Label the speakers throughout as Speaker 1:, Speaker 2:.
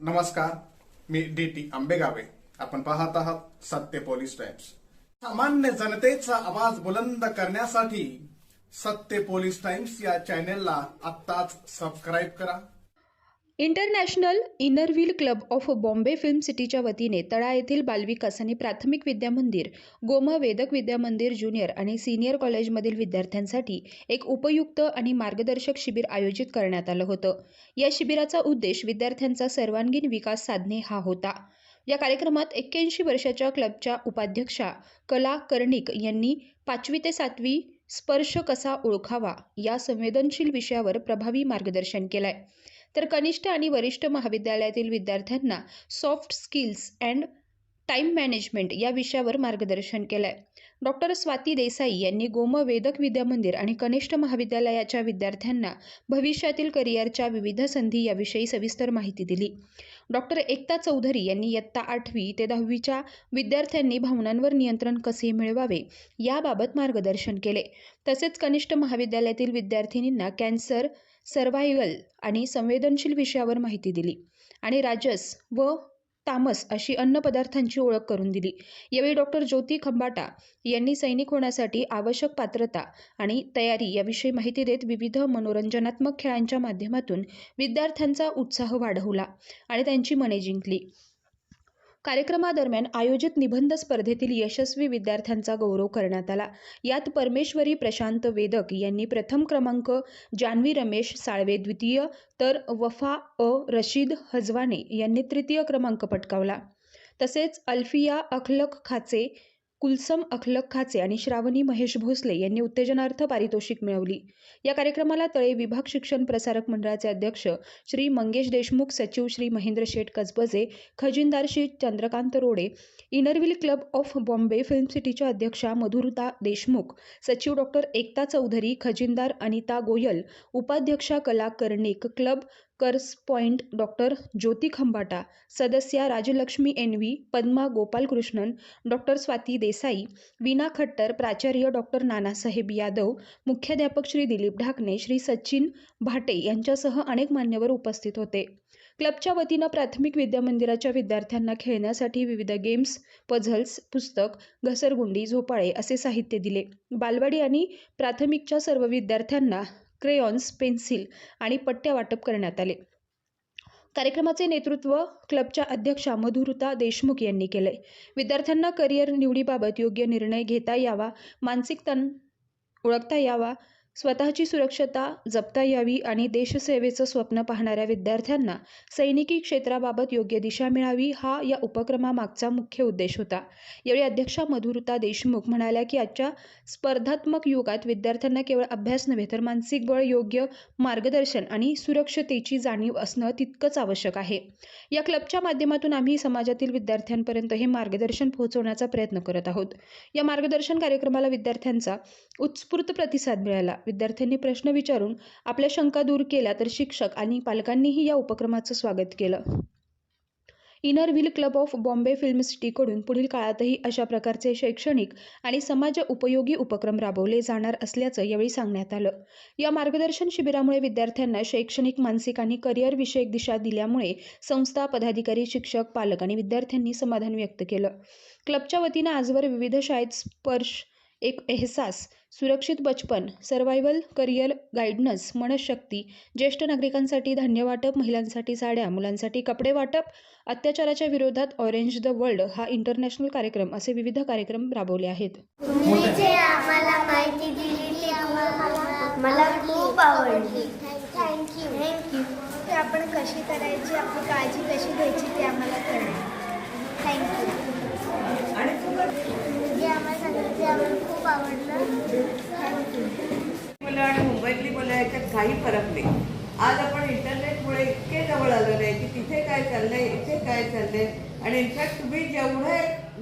Speaker 1: नमस्कार मी D T आंबेगावे. आपण पाहत आहात सत्य पोलीस टाइम्स. सामान्य जनतेचा आवाज बुलंद करण्यासाठी सत्य पोलीस टाइम्स या चॅनेलला आत्ताच सबस्क्राईब करा.
Speaker 2: International Inner Wheel club of Bombay film सिटीच्या वतीने तळा येथील बालविकास आणि प्राथमिक विद्या मंदिर गोम वेदक विद्या मंदिर ज्युनियर आणि सिनियर कॉलेजमधील विद्यार्थ्यांसाठी एक उपयुक्त आणि मार्गदर्शक शिबिर आयोजित करण्यात आलं होतं. या शिबिराचा उद्देश विद्यार्थ्यांचा सर्वांगीण विकास साधणे हा होता. या कार्यक्रमात एक्क्याऐंशी वर्षाच्या क्लबच्या उपाध्यक्षा कला कर्णिक यांनी पाचवी ते सातवी स्पर्श कसा ओळखावा या संवेदनशील विषयावर प्रभावी मार्गदर्शन केलंय. तर कनिष्ठ आणि वरिष्ठ महाविद्यालयातील विद्यार्थ्यांना soft skills and time management या विषयावर मार्गदर्शन केलं आहे डॉक्टर स्वाती देसाई यांनी गोम वेदक विद्या मंदिर आणि कनिष्ठ महाविद्यालयाच्या विद्यार्थ्यांना भविष्यातील करिअरच्या विविध संधी याविषयी सविस्तर माहिती दिली. डॉक्टर एकता चौधरी यांनी इयत्ता आठवी ते दहावीच्या विद्यार्थ्यांनी भावनांवर नियंत्रण कसे मिळवावे याबाबत मार्गदर्शन केले. तसेच कनिष्ठ महाविद्यालयातील विद्यार्थिनींना कॅन्सर सर्व्हायव्हल आणि संवेदनशील विषयावर माहिती दिली. आणि राजस व तामस अशी अन्नपदार्थांची ओळख करून दिली. यावेळी डॉक्टर ज्योती खंबाटा यांनी सैनिक होण्यासाठी आवश्यक पात्रता आणि तयारी याविषयी माहिती देत विविध मनोरंजनात्मक खेळांच्या माध्यमातून विद्यार्थ्यांचा उत्साह वाढवला आणि त्यांची मने जिंकली. कार्यक्रमादरम्यान आयोजित निबंध स्पर्धेतील यशस्वी विद्यार्थ्यांचा गौरव करण्यात आला. यात परमेश्वरी प्रशांत वेदक यांनी प्रथम क्रमांक जान्हवी रमेश साळवे द्वितीय तर वफा अ रशीद हजवाने यांनी तृतीय क्रमांक पटकावला. तसेच अल्फिया अखलक खाचे कुलसम अखलक खाचे आणि श्रावणी महेश भोसले यांनी उत्तेजनार्थ पारितोषिक मिळवली. या कार्यक्रमाला तळे विभाग शिक्षण प्रसारक मंडळाचे अध्यक्ष श्री मंगेश देशमुख सचिव Shri Mahendra Sheth Kasabje खजिनदार Shri Chandrakant Rode Inner Wheel club of Bombay film सिटीच्या अध्यक्षा मधुरता देशमुख सचिव डॉक्टर एकता चौधरी खजिनदार अनिता गोयल उपाध्यक्षा कला कर्णिक क्लब कर्स पॉइंट डॉक्टर ज्योती खंबाटा सदस्या Rajalakshmi N V Padma Gopalakrishnan doctor Swati Desai Veena Khattar प्राचार्य डॉक्टर नानासाहेब यादव मुख्याध्यापक श्री दिलीप ढाकणे श्री सचिन भाटे यांच्यासह अनेक मान्यवर उपस्थित होते. क्लबच्या वतीनं प्राथमिक विद्यामंदिराच्या विद्यार्थ्यांना खेळण्यासाठी विविध गेम्स पझल्स पुस्तक घसरगुंडी झोपाळे असे साहित्य दिले. बालवाडी आणि प्राथमिकच्या सर्व विद्यार्थ्यांना क्रेयॉन्स पेन्सिल आणि पट्ट्या वाटप करण्यात आले. कार्यक्रमाचे नेतृत्व क्लबच्या अध्यक्षा मधुरता देशमुख यांनी केले. विद्यार्थ्यांना करिअर निवडीबाबत योग्य निर्णय घेता यावा मानसिक ताण ओळखता यावा स्वतःची सुरक्षता जपता यावी आणि देशसेवेचं स्वप्न पाहणाऱ्या विद्यार्थ्यांना सैनिकी क्षेत्राबाबत योग्य दिशा मिळावी हा या उपक्रमामागचा मुख्य उद्देश होता. यावेळी अध्यक्षा मधुरता देशमुख म्हणाल्या की आजच्या स्पर्धात्मक युगात विद्यार्थ्यांना केवळ अभ्यास नव्हे तर मानसिक बळ योग्य मार्गदर्शन आणि सुरक्षतेची जाणीव असणं तितकंच आवश्यक आहे. या क्लबच्या माध्यमातून आम्ही समाजातील विद्यार्थ्यांपर्यंत हे मार्गदर्शन पोहोचवण्याचा प्रयत्न करत आहोत. या मार्गदर्शन कार्यक्रमाला विद्यार्थ्यांचा उत्स्फूर्त प्रतिसाद मिळाला. विद्यार्थ्यांनी प्रश्न विचारून आपल्या शंका दूर केल्या तर शिक्षक आणि पालकांनीही या उपक्रमाचं स्वागत केलं. Inner Wheel club of Bombay film सिटीकडून पुढील काळातही अशा प्रकारचे शैक्षणिक आणि समाज उपयोगी उपक्रम राबवले जाणार असल्याचं यावेळी सांगण्यात आलं. या मार्गदर्शन शिबिरामुळे विद्यार्थ्यांना शैक्षणिक मानसिक आणि करिअर विषयक दिशा दिल्यामुळे संस्था पदाधिकारी शिक्षक पालक आणि विद्यार्थ्यांनी समाधान व्यक्त केलं. क्लबच्या वतीनं आजवर विविध शाळेत स्पर्श एक एहसास सुरक्षित बचपन सर्व्हायव्हल करिअर गाईडन्स मनशक्ती ज्येष्ठ नागरिकांसाठी धान्य वाटप महिलांसाठी साड्या मुलांसाठी कपडे वाटप अत्याचाराच्या विरोधात ऑरेंज द वर्ल्ड हा इंटरनॅशनल कार्यक्रम असे विविध कार्यक्रम राबवले आहेत.
Speaker 3: मला खूप आवडली. थँक्यू थँक्यू
Speaker 4: ते आपण कशी करायची आपली काळजी कशी घ्यायची ते आम्हाला कळलं.
Speaker 3: थँक्यू तुम्ही जे आम्हाला सांगितलं ते आम्हाला खूप आवडलं
Speaker 5: मुलं आणि मुंबईतली मुलं याच्यात काही फरक नाही. आज आपण इंटरनेटमुळे इतके जवळ आलेलं आहे की तिथे काय चाललंय इथे काय चाललंय. आणि इनफॅक्ट तुम्ही जेवढे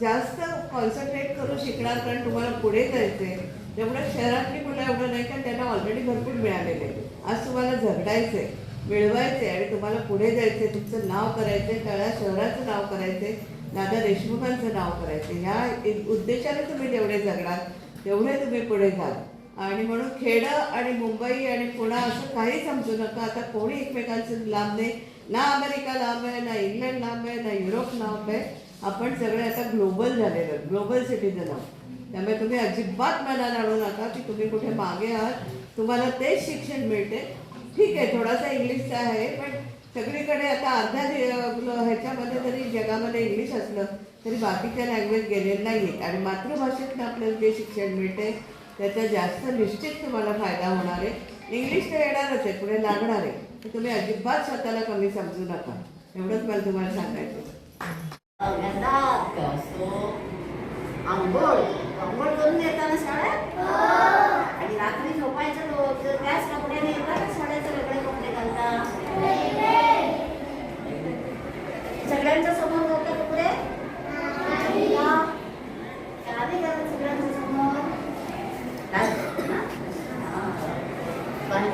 Speaker 5: जास्त कॉन्सन्ट्रेट करून शिकणार कारण तुम्हाला पुढे जायचंय. तेवढं शहरातली मुलं एवढं नाही कारण त्यांना ऑलरेडी भरपूर मिळालेलं आहे. आज तुम्हाला झगडायचंय मिळवायचंय आणि तुम्हाला पुढे जायचंय. तुमचं नाव करायचंय तळ्या शहराचं नाव करायचंय दादा देशमुखांचं नाव करायचं ह्या उद्देशाने तुम्ही जेवढे झगडाल तेवढे तुम्ही पुढे जाल आणि म्हणून खेडं आणि मुंबई आणि पुणा असं काही समजू नका. आता कोणी एकमेकांचं लांब नाही. ना अमेरिका लांब आहे ना इंग्लंड लांब आहे ना युरोप लांब आहे. आपण सगळे आता ग्लोबल झालेलो आहे ग्लोबल सिटीजन आहोत. त्यामुळे तुम्ही अजिबात मनाला आणू नका की तुम्ही कुठे मागे आहात. तुम्हाला तेच शिक्षण मिळते. ठीक आहे थोडासा इंग्लिशचा आहे पण सगळीकडे आता अर्ध्या ह्याच्यामध्ये जरी जगामध्ये इंग्लिश असलं तरी बाकीच्या लँग्वेज गेलेलं नाही आहेत आणि मातृभाषेतनं आपल्याला जे शिक्षण मिळते त्याचा जास्त निश्चित तुम्हाला फायदा होणार आहे. इंग्लिश तर येणारच आहे पुढे लागणार आहे. तर तुम्ही अजिबात स्वतःला कमी समजू नका. एवढंच मला तुम्हाला सांगायचं
Speaker 6: आंघोळ आंघोळ करून येताना शाळेत हो. आणि रात्री झोपायचं त्याच कपड्याने येतात शाळेचे वेगळे कपडे घालतात सगळ्यांच्या समोर घालतात कपडे नाही घालत सगळ्यांच्या समोर? हा? हा. पण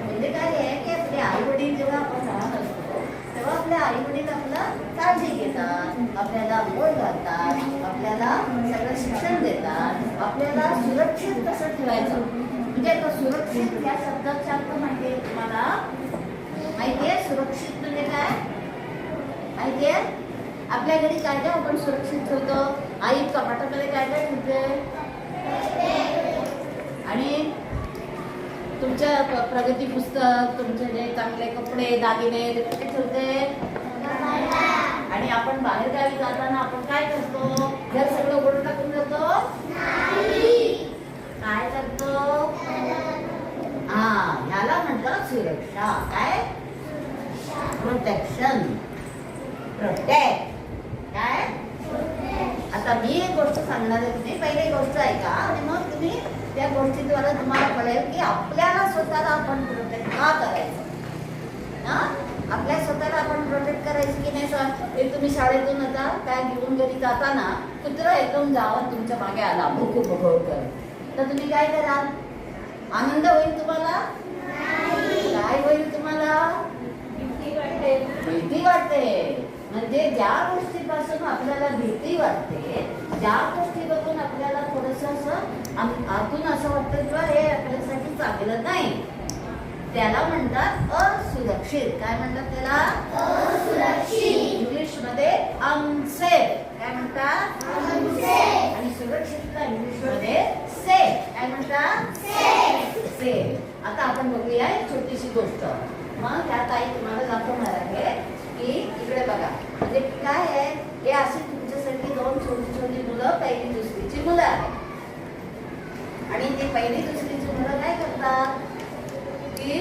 Speaker 6: म्हणजे काय आहे की आपले आई वडील जेव्हा आपण लहान असतो तेव्हा आपले आई वडील आपलं काळजी घेतात आपल्याला मोड घालतात आपल्याला सगळं शिक्षण देतात आपल्याला सुरक्षित कसं ठेवायचं म्हणजे आता सुरक्षित या शब्दाचा अर्थ माहिती आहे तुम्हाला माहिती आहे सुरक्षित म्हणजे काय माहिती आहे आपल्या घरी काय काय आपण सुरक्षित ठेवतो. आई कपाटामध्ये काय काय ठेवते आणि तुमच्या प्रगती पुस्तक तुमचे जे चांगले कपडे दागिने ते कुठे ठेवते? आणि आपण बाहेर गावी जाताना आपण काय करतो? घर सगळं उघडून टाकून जातो? काय करतो? हा ह्याला म्हणतात सुरक्षा. काय? प्रोटेक्शन प्रोटेक्ट काय? आता मी एक गोष्ट सांगणार आहे तुम्ही पहिली गोष्ट ऐका आणि मग तुम्ही त्या गोष्टीद्वारे तुम्हाला कळेल की आपल्याला स्वतःला आपण प्रोटेक्ट का करायचं? हा? आपल्या स्वतःला आपण प्रोटेक्ट करायचं की नाही? सर एक तुम्ही शाळेतून आता काय घेऊन घरी जाताना कुत्रा एकदम जावं तुमच्या मागे आला. भुकू भुकू कर तर तुम्ही काय कराल? आनंद होईल तुम्हाला? काय होईल तुम्हाला? भीती वाटते म्हणजे ज्या गोष्टीपासून आपल्याला भीती वाटते ज्या गोष्टी बघून आपल्याला थोडस असं आतून असं वाटतं किंवा हे आपल्यासाठी चांगलं नाही. त्याला म्हणतात असुरक्षित. काय म्हणतात त्याला? असुरक्षित. इंग्लिशमध्ये अनसेफ काय म्हणतात? आणि सुरक्षितता इंग्लिशमध्ये सेफ काय म्हणतात? सेफ आता आपण बघूया छोटीशी गोष्ट. मग त्यात आई तुम्हाला दाखवणार आहे की इकडे बघा. म्हणजे काय आहे? हे अशी तुमच्यासाठी दोन छोटी छोटी मुलं पहिली दुसरीची मुलं आहेत. आणि ते पहिली दुसरीची मुलं काय करतात? की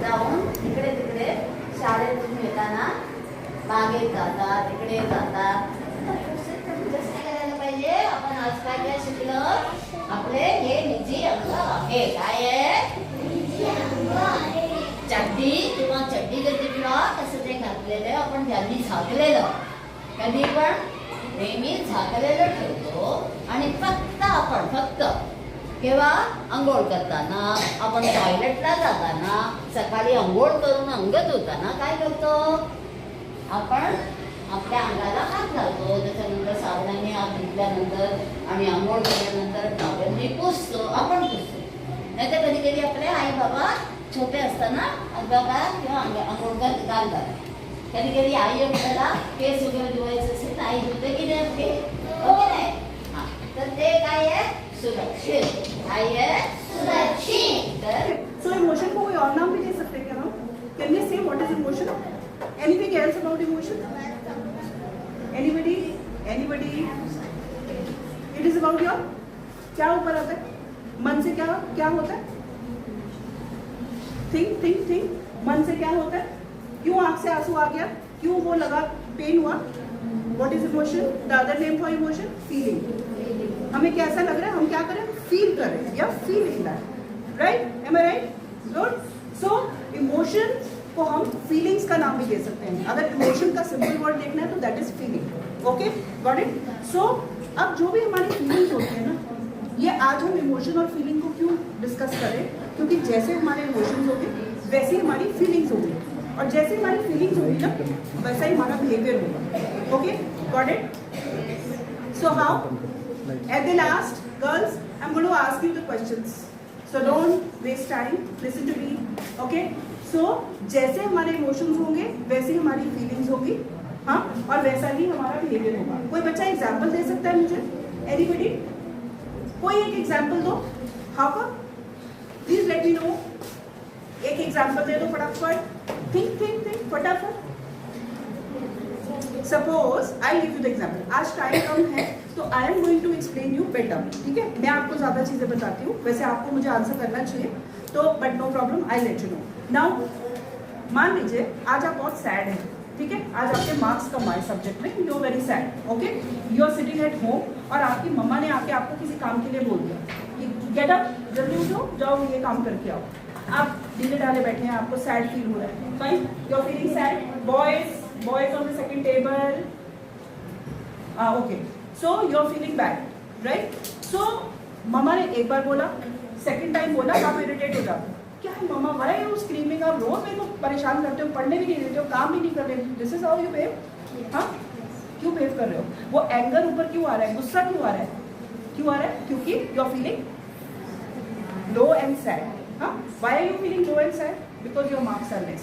Speaker 6: जाऊन इकडे तिकडे शाळेतून येताना मागे जातात तिकडे जातात. पाहिजे. आपण आज काय काय शिकलं? आपले हे निजी अंग आहे. काय आहे चड्डी किंवा चड्डी गती किंवा कसं ते आपण ज्यांनी झाकलेलं कधी पण नेहमी झाकलेलं ठेवतो. आणि फक्त आपण फक्त किंवा आंघोळ करताना आपण टॉयलेटला जाताना सकाळी आंघोळ करून अंगत होताना काय करतो? आपण आपल्या अंगाला हात घालतो त्याच्यानंतर साबणाने हात धुतल्यानंतर आणि आंघोळ केल्यानंतर टॉवेलने पुसतो. आपण पुसतो. नाही तर कधी कधी आपले आई बाबा छोटे असताना बाबा किंवा अंग आंघोळ घाल- घालतात. कधी कधी आई आपल्याला केस वगैरे धुवायचं असेल तर आई धुते की नाही आपली हो की नाही हा. तर ते काय आहे सुरक्षित काय आहे सुरक्षित तर
Speaker 7: So, emotion को कोई और नाम भी दे सकते हैं क्या हम? Can we say what is emotion? Anything else about emotion? Anybody? Anybody? It is about your, क्या ऊपर आता है मन से क्या क्या होता है थिंक थिंक थिंक मन से क्या होता है क्यों आँख से आँसू आ गया? क्यों वो लगा पेन हुआ? What is emotion the other name for emotion feeling हमें कैसा लग रहा है? हम क्या करें फील करें या feeling that right am I right good so emotion को हम फीलिंग्स का नाम भी दे सकते हैं. अगर इमोशन का सिंपल वर्ड देखना है तो that is feeling okay got it so अब जो भी हमारी फीलिंग्स होती है ना, ये आज हम इमोशन और फीलिंग को क्यों डिस्कस करें? क्योंकि जैसे हमारे इमोशंस होंगे, वैसे हमारी फीलिंग्स होंगी. और जैसे हमारी फीलिंग्स होगी ना वैसा ही हमारा बिहेवियर होगा। Okay got it so how At the last, girls, I'm going to ask you the questions. So don't waste time. Listen to me. Okay? So जैसे हमारे इमोशंस होंगे वैसे ही हमारी फीलिंग्स होगी। हाँ? और वैसा ही हमारा बिहेवियर होगा। कोई बच्चा एग्ज़ाम्पल दे सकता है मुझे? एनीबडी कोई एक एग्ज़ाम्पल दो? हाँ का प्लीज़ लेट मी नो एक एग्ज़ाम्पल दे दो फटाफट। थिंक थिंक थिंक फटाफट। Suppose I give you the example आज टाइम कम है तो I am going to explain you better ठीक है? मैं आपको ज़्यादा चीज़ें बताती हूँ। वैसे आपको मुझे आंसर करना चाहिए तो but no problem I let you know now मान लीजिए, आज आप बहुत सैड हैं, ठीक है? आज आपके मार्क्स कम आए सब्जेक्ट में you very sad okay you are sitting at home और आपकी मम्मा ने आके आपको किसी काम के लिए बोल दिया कि गेट अप जल्दी उठो, जाओ ये काम करके आओ। आप डीले डाले बैठे हैं आपको सैड फील हो रहा है। Fine you are feeling sad boys boys on the second table okay so you are feeling bad right so mamma ने एक बार बोला सेकंड टाइम बोला आप इरिटेट हो जाते। क्या है मम्मा वाई यू स्क्रीमिंग आप रोज मेरे को परेशान करते हो पढ़ने भी नहीं देते हो काम भी नहीं कर रहे this is how you behave हाँ? क्यों बिहेव कर रहे हो? वो एंगर ऊपर क्यों आ रहा है? गुस्सा क्यों आ रहा है? क्यों आ रहा है? क्योंकि you are feeling low and sad why are you feeling low and sad because your marks are less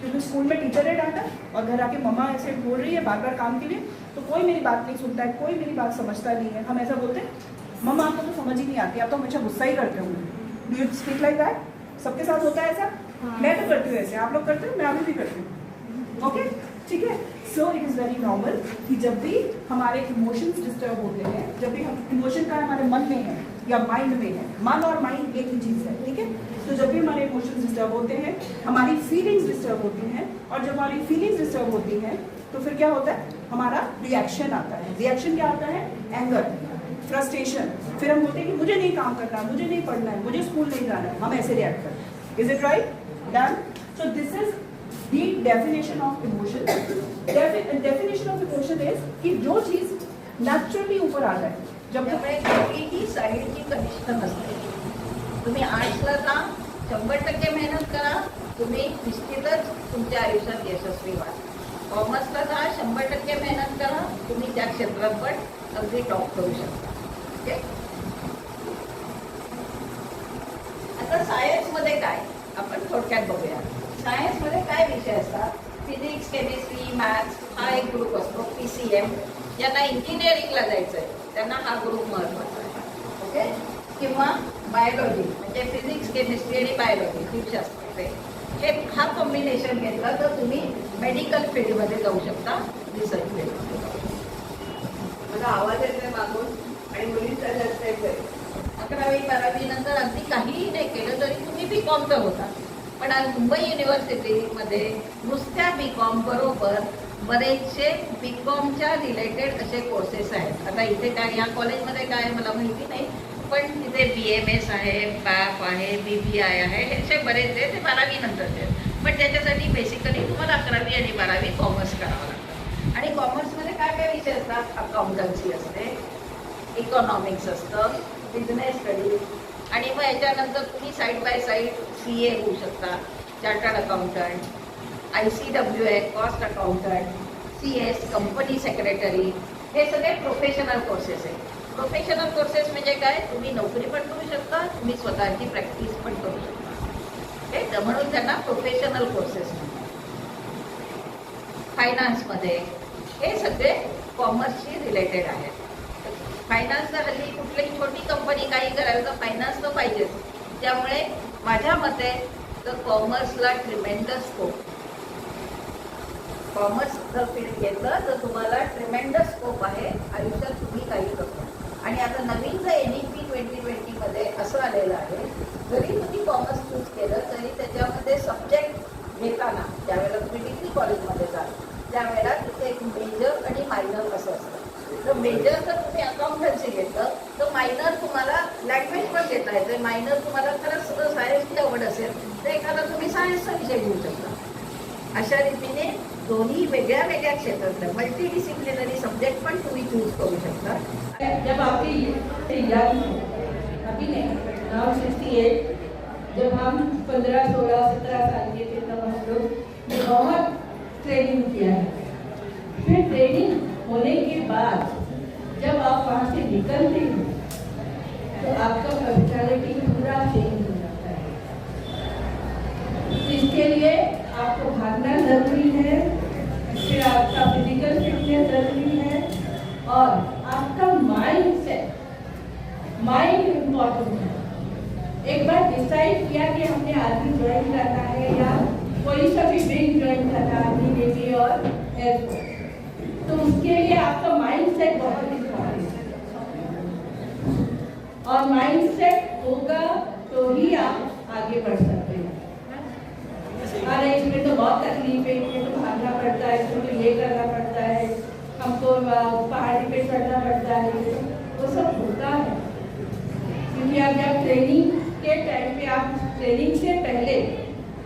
Speaker 7: क्योंकि स्कूल में टीचर ने डांटा और घर आके मम्मा ऐसे बोल रही है बार बार काम के लिए तो कोई मेरी बात नहीं सुनता है कोई मेरी बात समझता नहीं है। हम ऐसा बोलते हैं मम्मा आपको तो समझ ही नहीं आती आप तो हमेशा गुस्सा ही करते होंगे। Do you speak like that सबके साथ होता है ऐसा? मैं तो करती हूँ ऐसे। आप लोग करते हो मैं अभी भी करती हूँ। ओके ठीक है? So it is very normal कि जब भी हमारे इमोशंस डिस्टर्ब होते हैं जब भी हम इमोशन का हमारे मन में है या माइंड में है मन और माइंड एक ही चीज़ है ठीक है? तो जब भी हमारे इमोशंस डिस्टर्ब होते हैं हमारी फीलिंग्स डिस्टर्ब होती हैं और जब हमारी फीलिंग्स डिस्टर्ब होती हैं तो फिर क्या होता है? हमारा रिएक्शन आता है। रिएक्शन क्या आता है? एंगर फ्रस्ट्रेशन फिर हम बोलते हैं कि मुझे नहीं काम करना मुझे नहीं पढ़ना है मुझे स्कूल नहीं जाना है। हम ऐसे रिएक्ट करते हैं। Is it right done so this is the definition of emotion definition of emotion is कि जो चीज़ नॅचरली ऊपर आ जाए। जब
Speaker 5: त्यामुळे कुठलीही साईडची कनिष्ठ नसते तुम्ही आर्ट्सला जा शंभर टक्के मेहनत करा. तुम्ही निश्चितच तुमच्या आयुष्यात यशस्वी व्हाल. कॉमर्सला जा शंभर टक्के मेहनत करा. तुम्ही त्या क्षेत्रात पण अगदी टॉप करू शकता. ओके आता सायन्समध्ये काय? आपण थोडक्यात बघूया. सायन्समध्ये काय विषय असतात? फिजिक्स केमिस्ट्री मॅथ्स हा एक ग्रुप असतो पी सी एम ज्यांना इंजिनिअरिंगला जायचं आहे त्यांना हा ग्रुप महत्त्वाचा आहे. ओके किंवा बायोलॉजी म्हणजे फिजिक्स केमिस्ट्री आणि बायोलॉजी जीवशास्त्र हे हा कॉम्बिनेशन घेतला तर तुम्ही मेडिकल फील्डमध्ये जाऊ शकता रिसर्च शकता माझा आवाज येतोय मागून आणि मुलींचा जास्त येतोय. अकरावी बारावी नंतर अगदी काहीही नाही केलं तरी तुम्ही बी कॉमचं होता. पण आज मुंबई युनिव्हर्सिटीमध्ये नुसत्या बी कॉम बरोबर बरेचसे बी कॉमच्या रिलेटेड असे कोर्सेस आहेत. आता इथे काय या कॉलेजमध्ये काय मला माहिती नाही. पण तिथे बी एम एस आहे पॅप आहे बी बी आय आहे ह्याचे बरेच आहे ते बारावी नंतरचे आहेत. पण त्याच्यासाठी बेसिकली तुम्हाला अकरावी आणि बारावी कॉमर्स करावं लागतं. आणि कॉमर्समध्ये काय काय विषय असतात? अकाउंटन्सी असते इकॉनॉमिक्स असतं बिझनेस स्टडीज आणि मग याच्यानंतर तुम्ही side by side C A होऊ शकता chartered accountant I C W A cost accountant C S company secretary हे सगळे प्रोफेशनल कोर्सेस आहेत. प्रोफेशनल कोर्सेस म्हणजे काय? तुम्ही नोकरी पण करू शकता तुम्ही स्वतःची प्रॅक्टिस पण करू शकता. हे म्हणून त्यांना प्रोफेशनल कोर्सेस म्हणतात. फायनान्समध्ये हे सगळे कॉमर्सशी रिलेटेड आहेत. फायनान्स हल्ली कुठलीही छोटी कंपनी काही करायला तर फायनान्स तर पाहिजेच. त्यामुळे माझ्या मते तर कॉमर्सला ट्रिमेंडस स्कोप कॉमर्स जर फील्ड घेतलं तर तुम्हाला ट्रिमेंडस स्कोप आहे आयुष्यात तुम्ही काही करतो आणि आता नवीन जर एन ई पी ट्वेंटी ट्वेंटीमध्ये असं आलेलं आहे जरी तुम्ही कॉमर्स चूज केलं तरी त्याच्यामध्ये सब्जेक्ट घेताना ज्यावेळेला तुम्ही डिग्री कॉलेजमध्ये जाल त्यावेळेला तिथे एक मेजर आणि मायनर असं असतं तर मेजर जर तुम्ही अकाउंटन्सी घेतलं तर मायनर तुम्हाला लँग्वेज पण घेता येते. मायनर तुम्हाला खरंच सायन्सची आवड असेल तर एखादा तुम्ही सायन्सचा विषय घेऊ शकता. अशा रीतीने दोन्ही वेगळ्या वेगळ्या क्षेत्रातल्या मल्टी डिसिप्लिनरी सब्जेक्ट पण तुम्ही चूज करू शकता.
Speaker 8: जब आपकी यंग अभी नाउ सिक्सटी एट जब हम पंद्रह सोलह सत्रह साल के थे तब हम लोग बहुत ट्रेनिंग किया है। फिर ट्रेनिंग होने के बाद जब आप वहाँ से निकलते हो तो आपका पर्सनैलिटी पूरा चेंज हो जाता है। तो इसके लिए आपको भागना ज़रूरी है फिर आपका फ़िज़िकल फिटनेस ज़रूरी है और आपका माइंड सेट माइंड इंपॉर्टेंट है। एक बार डिसाइड किया कि हमने आर्मी ज्वाइन करना है या कोई सा भी विंग ज्वाइन करना है आर्मी नेवी और एयरफोर्स तो उसके लिए आपका माइंड सेट बहुत और माइंड सेट होगा तो ही आप आगे बढ़ सकते हैं। अरे इसमें तो बहुत तकलीफ़ है, इसमें तो भागना पड़ता है, इसमें तो ये करना पड़ता है, हमको पहाड़ी पे चढ़ना पड़ता है, वो सब होता है। क्योंकि आप जब ट्रेनिंग के टाइम पे, आप ट्रेनिंग से पहले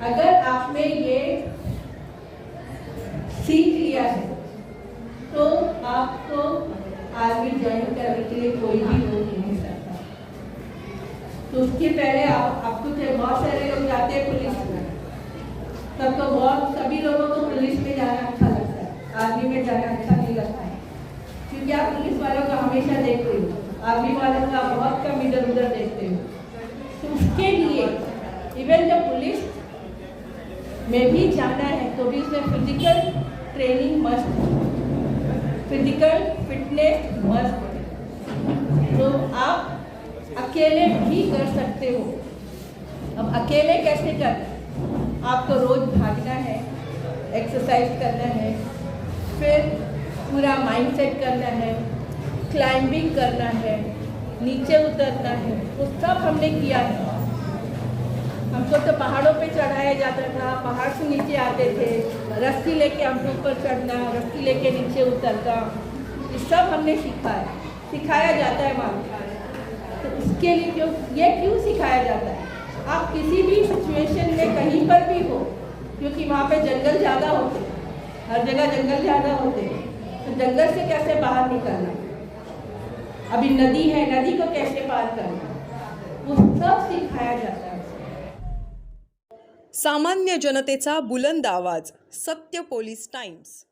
Speaker 8: अगर आप में ये सीख लिया है तो आपको आर्मी ज्वाइन करने के लिए कोई भी रोक नहीं सकता तो उसके पहले आप आपको तो बहुत सारे लोग जाते हैं पुलिस में। तब तो बहुत, सभी लोगों को पुलिस में जाना अच्छा लगता है। आर्मी में जाना अच्छा नहीं लगता है। क्योंकि आप पुलिस वालों को हमेशा देखते हो। आर्मी वालों का बहुत कम इधर उधर देखते हो। तो उसके लिए इवन जब पुलिस में भी जाना है तो भी उसमें फ़िज़िकल ट्रेनिंग मस्त फ़िज़िकल फिटनेस मस्त तो आप अकेले भी कर सकते हो। अब अकेले कैसे कर? आपको रोज भागना है एक्सरसाइज करना है, फिर पूरा माइंड सेट करना है क्लाइंबिंग करना है, नीचे उतरना है, वो सब हमने किया है। हमको तो पहाड़ों पे चढ़ाया जाता था, पहाड़ से नीचे आते थे, रस्सी लेके हमको ऊपर चढ़ना, रस्सी लेके नीचे उतरना, ये सब हमने सीखा है। सिखाया जाता है तो इसके लिए क्यों, ये क्यों सिखाया जाता है? आप किसी भी सिचुएशन में कहीं पर भी हो, क्योंकि वहाँ पे जंगल ज़्यादा होते हैं, हर जगह जंगल ज़्यादा होते हैं तो जंगल से कैसे बाहर निकलना अभी नदी है, नदी को कैसे पार करना वो सब सिखाया जाता है।
Speaker 9: सामान्य जनतेचा बुलंद आवाज़, सत्य पोलीस टाइम्स.